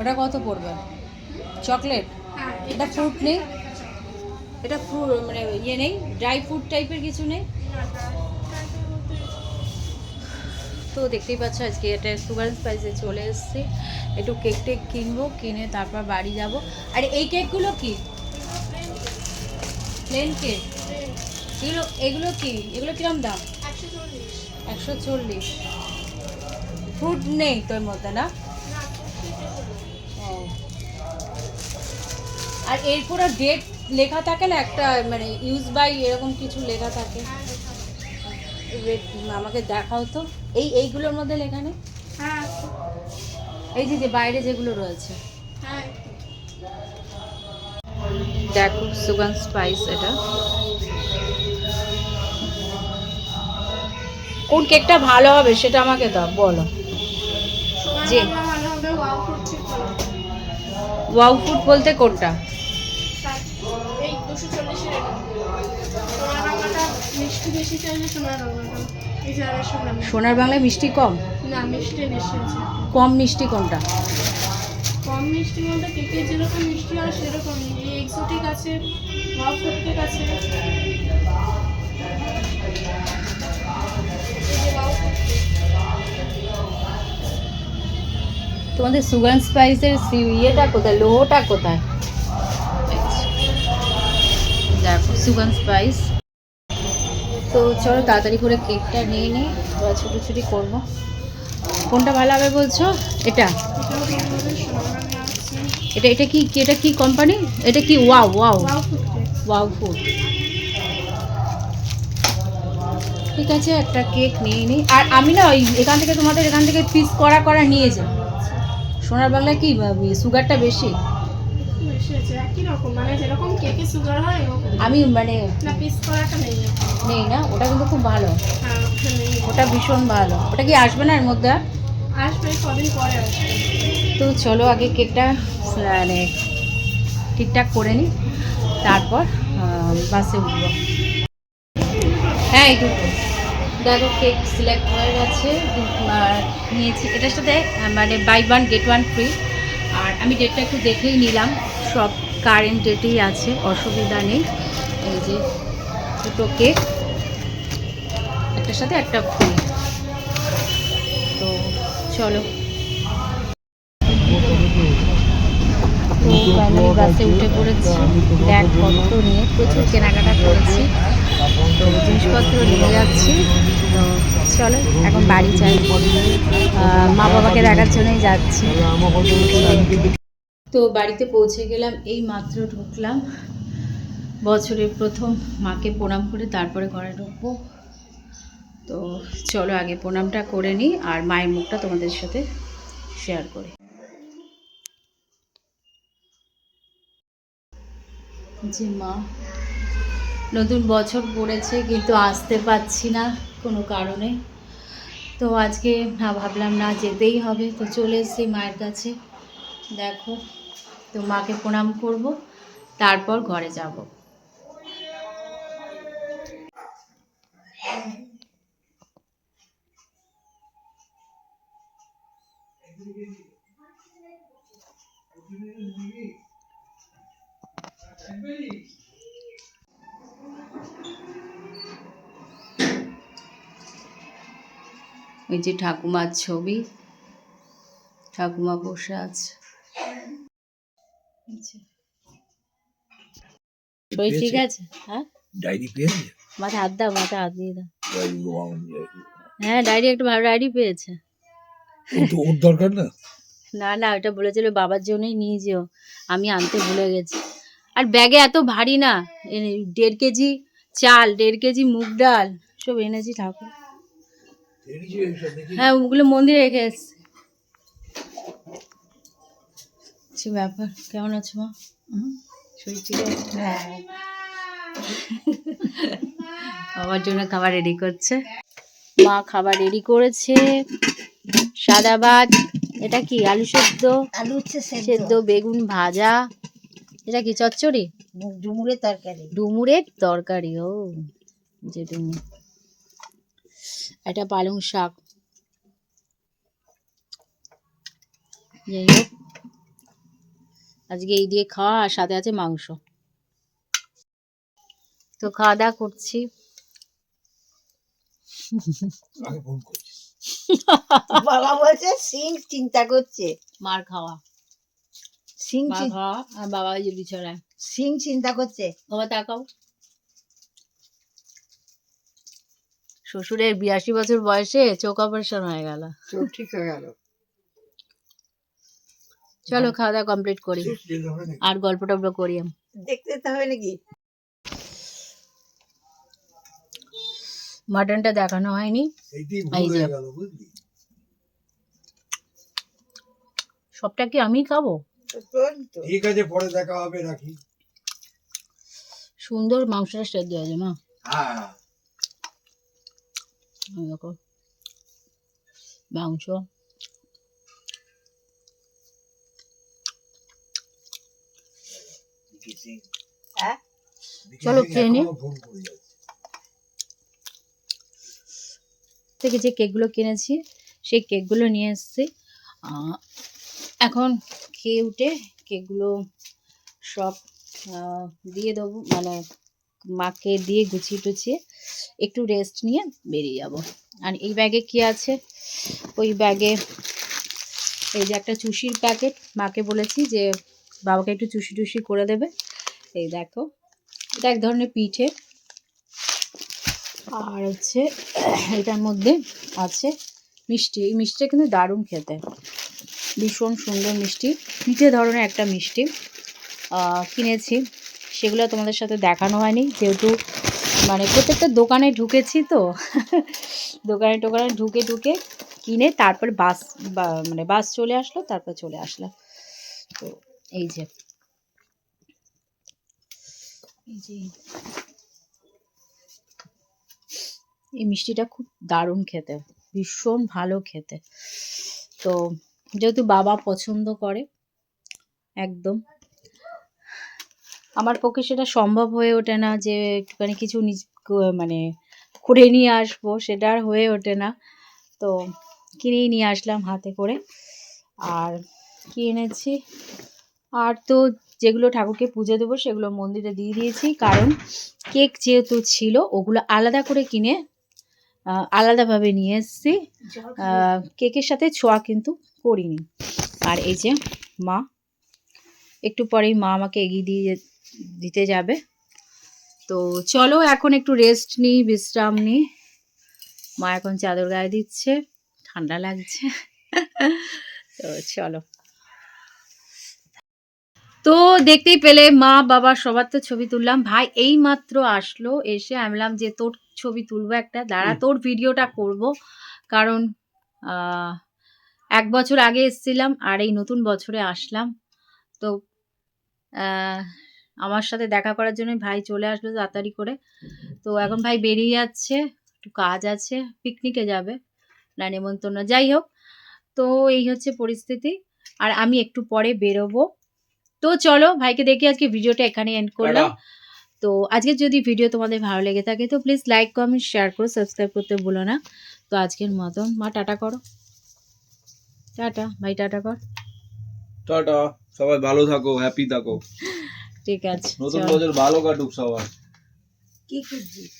ওটা কত পড়বে? চকলেট? হ্যাঁ এটা ফ্রুট নেই? এটা ফ্রুট মানে ইয়ে নেই? ড্রাই ফ্রুট টাইপের কিছু নেই? তো দেখতেই পাচ্ছ আজকে এটা সুগার স্পাইসে চলে এসেছি। একটু কেক টেক কিনবো কিনে তারপর বাড়ি যাব। আর এই কেকগুলো কি? প্লেন কেক এগুলো এগুলো কি? এগুলো কিরম দাম? একশো চল্লিশ। ফ্রুট নেই তোর মধ্যে না? আর এরপরে ডেট লেখা থাকে না একটা মানে ইউজ বাই এরকম কিছু লেখা থাকে। আমাকে দেখাও তো। এই এইগুলোর মধ্যে লেখা নেই? হ্যাঁ। এই যে যে বাইরে যেগুলো রয়েছে। হ্যাঁ। দেখো সুগান স্পাইস এটা। কোন কেকটা ভালো হবে সেটা আমাকে দাও বলো। যে ওয়াও ফুড বলতে কোনটা? মিষ্টি বেশি চাইলে সোনার বাংলাটা এই যে আড়াইশো গ্রাম। সোনার বাংলায় মিষ্টি কম? না মিষ্টি বেশি আছে কম মিষ্টি কোনটা? কম মিষ্টি বলতে কেকের যেরকম মিষ্টি হয় সেরকম। এক্সোটিক আছে ফুড কেক আছে। তোমাদের সুগার স্পাইসের ইয়েটা কোথায়? লোহটা কোথায়? সুগার স্পাইস তো চলো তাড়াতাড়ি করে কেকটা নিয়ে নিই এবার ছুটোছুটি করব। কোনটা ভালো হবে বলছো? এটা। এটা এটা কি এটা কি কোম্পানি এটা কি wow wow wow food wow food ঠিক আছে একটা কেক নিয়ে নিই। আর আমি না ওই এখান থেকে তোমাদের এখান থেকে পিস করা করা নিয়ে যাই। সোনার বাংলায় কি সুগারটা বেশি? বেশি একই রকম মানে যেরকম কেকে সুগার হয় আমি মানে না পিস করাটা নেই নেই না? ওটা কিন্তু খুব ভালো। হ্যাঁ ওটা ভীষণ ভালো। ওটা কি আসবে না এর মধ্যে আর? আসবে কদিন পরে আসবে। তো চলো আগে কেকটা মানে ঠিকঠাক করে নিই তারপর বাসে উঠবো। হ্যাঁ এই দুটো দেখো কেক সিলেক্ট হয়ে গেছে। নিয়েছি। এটার সাথে মানে buy one get one free আর আমি ডেটটা একটু দেখেই নিলাম। সব কারেন্ট ডেটেই আছে, অসুবিধা নেই। এই যে দুটো কেক একটার সাথে একটা ফ্রি তো চলো। ফ্যামিলি বাসে উঠে পড়েছি ব্যাগ পত্র নিয়ে প্রচুর কেনাকাটা করেছি, জিনিসপত্র নিয়ে যাচ্ছি। তো চলো, এখন বাড়ি যাই। মা বাবাকে দেখার জন্যই যাচ্ছি। তো বাড়িতে পৌঁছে গেলাম, এই মাত্র ঢুকলাম। বছরের প্রথম মাকে প্রণাম করে তারপরে ঘরে ঢুকবো। তো চলো আগে প্রণামটা করে নিই আর মায়ের মুখটা তোমাদের সাথে শেয়ার করি। যে মা, নতুন বছর পড়েছে কিন্তু আসতে পারছি না কোনো কারণে। তো আজকে না ভাবলাম না যেতেই হবে, তো চলে এসেছি মায়ের কাছে। দেখো, তো মাকে প্রণাম করব, তারপর ঘরে যাব। ওই যে ঠাকুমার ছবি, ঠাকুমা বসে আছে এই যে। ঠিক আছে। হ্যাঁ? ডায়েরি পেয়েছে? মাথা হাত দাও মাথা হাত দিয়ে দাও। হ্যাঁ ডায়েরি একটা ভালো ডায়েরি পেয়েছে। ওর দরকার না? না না ওটা বলেছিল বাবার জন্যই নিয়ে যেও। আমি আনতে ভুলে গেছি। আর ব্যাগে এত ভারী না। দেড় কেজি চাল দেড় কেজি মুগ ডাল সব এনেছি ঠাকুর। হ্যাঁ ওগুলো মন্দিরে রেখে এসছি। ব্যাপার? কেমন আছো মা? হ্যাঁ। বাবার জন্য খাবার রেডি করছে। মা খাবার রেডি করেছে। সাদা ভাত এটা কি আলু সেদ্ধ? আলু হচ্ছে সেদ্ধ। বেগুন ভাজা। এটা কি চচ্চড়ি? ডুমুরের তরকারি। ডুমুরের তরকারি ও যে ডুমুর এটা পালং শাক। যাই হোক। আজকে এই দিয়ে খাওয়া আর সাথে আছে মাংস। তো খাওয়া দাওয়া করছি। বাবা বলছে সিং চিন্তা করছে। মার খাওয়া। সিং খাওয়া আর বাবা এই যে বিছানায়। সিং চিন্তা করছে। বাবা তাকাও। শ্বশুরের বিরাশি বছর বয়সে চোখ অপারেশন হয়ে গেল। চোখ ঠিক হয়ে গেল। চলো খাওয়া দাওয়া কমপ্লিট করি? আর গল্প টল্প করি আমি। দেখতে যেতে হবে নাকি? মাটনটা দেখানো হয়নি। এই যে। হয়ে সবটা কি আমি খাব? তো তোর তো ঠিক আছে পরে দেখা হবে রাখি। সুন্দর মাংসটা সেদ্ধ হয়েছে মা। হ্যাঁ। দেখো। মাংস বিকে সিং। হ্যাঁ? চলো খেয়ে নি। থেকে যে কেকগুলো কিনেছি সেই কেকগুলো নিয়ে এসেছি। এখন খেয়ে উঠে কেকগুলো সব দিয়ে দেবো। মানে মাকে দিয়ে গুছিয়ে টুছিয়ে একটু রেস্ট নিয়ে বেরিয়ে যাব। আর এই ব্যাগে কি আছে? ওই ব্যাগে এই যে একটা চুষির প্যাকেট মাকে বলেছি যে বাবাকে একটু চুষি টুষি করে দেবে। এই দেখো, এটা এক ধরনের পিঠে। আর হচ্ছে, এটার মধ্যে আছে মিষ্টি। এই মিষ্টিটা কিন্তু দারুণ খেতে। ভীষণ সুন্দর মিষ্টি। পিঠে ধরনের একটা মিষ্টি। কিনেছি। সেগুলো তোমাদের সাথে দেখানো হয়নি। যেহেতু মানে প্রত্যেকটা দোকানে ঢুকেছি তো, দোকানে টোকানে ঢুকে ঢুকে কিনে তারপর বাস মানে বাস চলে আসলো, তারপর চলে আসলাম। তো এই যে। এই মিষ্টিটা খুব দারুণ খেতে, ভীষণ ভালো খেতে। তো যেহেতু বাবা পছন্দ করে, একদম। আমার পক্ষে সেটা সম্ভব হয়ে ওঠে না যে একটুখানি কিছু নিজ মানে করে নিয়ে আসব, সেটা আর হয়ে ওঠে না। তো কিনেই নিয়ে আসলাম হাতে করে। আর কি এনেছি? আর তো যেগুলো ঠাকুরকে পুজো দেবো, সেগুলো মন্দিরে দিয়ে দিয়েছি। কারণ কেক যেহেতু ছিল, ওগুলো আলাদা করে কিনে আলাদাভাবে নিয়ে এসেছি। কেকের সাথে ছোঁয়া কিন্তু করিনি। আর এই যে মা, একটু পরেই মা আমাকে এগিয়ে দিয়ে দিতে যাবে। তো চলো এখন একটু রেস্ট নিই, বিশ্রাম নিই। মা এখন চাদর গায়ে দিচ্ছে, ঠান্ডা লাগছে। তো চলো। তো দেখতেই পেলে মা বাবা সবার তো ছবি তুললাম। ভাই এই মাত্র আসলো এসে আমি বললাম যে তোর ছবি তুলবো একটা দাঁড়া তোর ভিডিওটা করব। কারণ এক বছর আগে এসেছিলাম আর এই নতুন বছরে আসলাম। তো আমার সাথে দেখা করার জন্য ভাই চলে আসলো তাড়াতাড়ি করে। তো এখন ভাই বেরিয়ে যাচ্ছে একটু কাজ আছে পিকনিকে যাবে না নেমন্তন্ন। যাই হোক তো এই হচ্ছে পরিস্থিতি। আর আমি একটু পরে বেরোবো। তো চলো ভাইকে দেখে আজকে ভিডিওটা এখানে এন্ড করলাম। তো আজকে যদি ভিডিও তোমাদের ভালো লেগে থাকে তো প্লিজ লাইক কমেন্ট শেয়ার করো সাবস্ক্রাইব করতে ভুলো না। তো আজকের মতন মা টাটা করো। টাটা ভাই টাটা কর। টাটা সবাই ভালো থাকো হ্যাপি থাকো। ঠিক আছে নতুন বছর ভালো কাটুক সবার। কি খুঁজছিস?